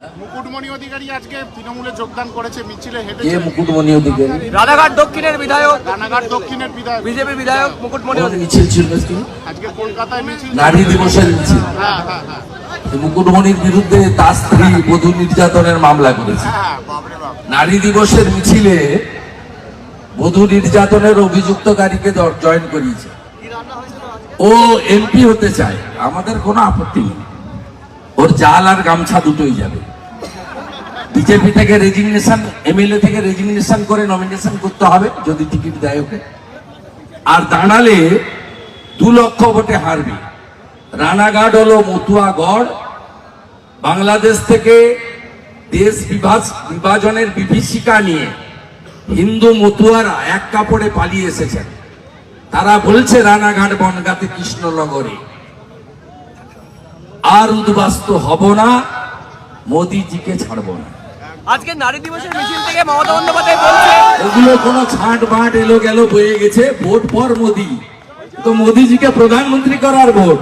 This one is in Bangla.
মুকুটমণি অধিকারী আজকে তৃণমূলে যোগদান করেছে মিছিলে কে মুকুটমণি অধিকারী? রানাঘাট দক্ষিণের বিধায়ক রানাঘাট দক্ষিণের বিধায়ক। বিজেপির বিধায়ক মুকুটমণি মিছিল ছিল আজকে? আজকে কলকাতায় মিছিল। নারী দিবসের মিছিল। হ্যাঁ হ্যাঁ হ্যাঁ। মুকুটমণির বিরুদ্ধে তার স্ত্রী বধূ নির্যাতনের মামলা করেছে। হ্যাঁ নারী দিবসের মিছিলে বধূ নির্যাতনের অভিযুক্তকারীকে জয়েন করিয়েছে। ও এমপি হতে চায়। আমাদের কোনো আপত্তি নেই। ওর জাল আর গামছা দুটোই যাবে। বিজেপি থেকে রেজিগনেশন এমএলএ থেকে রেজিগনেশন করে নমিনেশন করতে হবে, যদি টিকিট দেয় ওকে। আর দাঁড়ালে দু লক্ষ ভোটে হারবে। রানাঘাট হলো মতুয়া গড়। বাংলাদেশ থেকে দেশ বিভাজ- বিভাজনের বিভীষিকা নিয়ে হিন্দু মতুয়ারা এক কাপড়ে পালিয়ে এসেছেন। তারা বলছে, রানাঘাট বনগাতে কৃষ্ণনগরে। আর উদ্বাস্ত হব না মোদিজিকে ছাড়ব না। আজকে নারী দিবসের মিছিল থেকে মমতা বন্দ্যোপাধ্যায় বলছে ওগুলো কোনো ছাঁট বাঁট এলো গেল বয়ে গেছে ভোট পর মোদি। তো মোদিজিকে প্রধানমন্ত্রী করার ভোট।